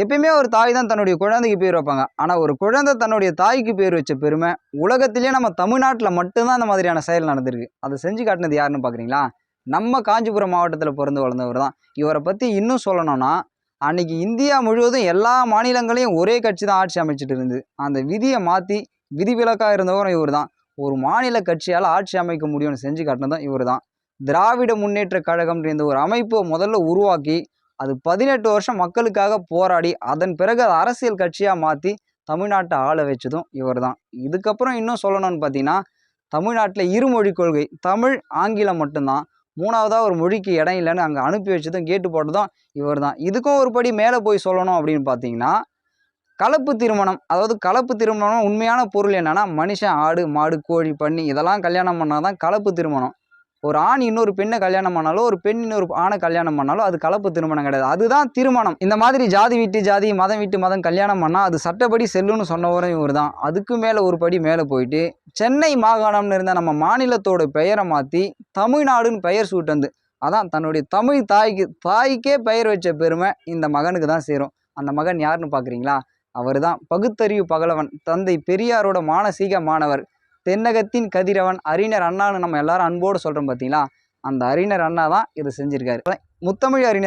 எப்பயுமே ஒரு தாய் தான் தன்னுடைய குழந்தைக்கு பேர் வைப்பாங்க. ஆனால் ஒரு குழந்தை தன்னுடைய தாய்க்கு பேர் வச்ச பெருமை உலகத்திலேயே நம்ம தமிழ்நாட்டில் மட்டும்தான் அந்த மாதிரியான செயல் நடந்திருக்கு. அதை செஞ்சு காட்டினது யாருன்னு பார்க்குறீங்களா நம்ம காஞ்சிபுரம் மாவட்டத்தில் பிறந்து வளர்ந்தவர் தான். இவரை பற்றி இன்னும் சொல்லணும்னா அன்னைக்கு இந்தியா முழுவதும் எல்லா மாநிலங்களையும் ஒரே கட்சி தான் ஆட்சி அமைச்சிட்டு இருந்தது. அந்த விதியை மாற்றி விதிவிலக்காக இருந்தவரும் இவர் தான். ஒரு மாநில கட்சியால் ஆட்சி அமைக்க முடியும்னு செஞ்சு காட்டினதும் இவர் தான். திராவிட முன்னேற்ற கழகம்ன்ற இந்த ஒரு அமைப்பை முதல்ல உருவாக்கி அது பதினெட்டு வருஷம் மக்களுக்காக போராடி அதன் பிறகு அதை அரசியல் கட்சியாக மாற்றி தமிழ்நாட்டை ஆள வச்சதும் இவர் தான் இதுக்கப்புறம் இன்னும் சொல்லணும்னு பார்த்தீங்கன்னா தமிழ்நாட்டில் இருமொழி கொள்கை தமிழ் ஆங்கிலம் மட்டும்தான். மூணாவதாக ஒரு மொழிக்கு இடம் இல்லைன்னு அங்கே அனுப்பி வச்சதும் கேட்டு போட்டதும் இவர் தான் இதுக்கும் ஒரு படி மேலே போய் சொல்லணும் அப்படின்னு பார்த்தீங்கன்னா கலப்பு திருமணம் அதாவது கலப்பு திருமணம் உண்மையான பொருள் என்னென்னா மனுஷன் ஆடு மாடு கோழி பண்ணி இதெல்லாம் கல்யாணம் பண்ணால் தான் கலப்பு திருமணம். ஒரு ஆண் இன்னொரு பெண்ணை கல்யாணம் பண்ணாலோ ஒரு பெண் இன்னொரு ஆணை கல்யாணம் பண்ணாலோ அது கலப்பு திருமணம் கிடையாது. அதுதான் திருமணம். இந்த மாதிரி ஜாதி விட்டு ஜாதி மதம் விட்டு மதம் கல்யாணம் பண்ணால் அது சட்டப்படி செல்லுன்னு சொன்னவரும் இவர் தான் அதுக்கு மேலே ஒரு படி மேலே போயிட்டு சென்னை மாகாணம்னு இருந்த நம்ம மாநிலத்தோட பெயரை மாற்றி தமிழ்நாடுன்னு பெயர் சூட்டந்து. அதான் தன்னுடைய தமிழ் தாய்க்கு தாய்க்கே பெயர் வச்ச பெருமை இந்த மகனுக்கு தான் சேரும். அந்த மகன் யாருன்னு பார்க்குறீங்களா அவர் தான் பகுத்தறிவு பகலவன் தந்தை பெரியாரோட மானசீக மாணவர். தென்னகத்தின் கதிரவன் அறிஞர் அண்ணான்னு நம்ம எல்லாரும் அன்போடு சொல்கிறோம் பார்த்தீங்களா அந்த அறிஞர் அண்ணா தான் இதை செஞ்சிருக்காரு. முத்தமிழ் அறிஞர்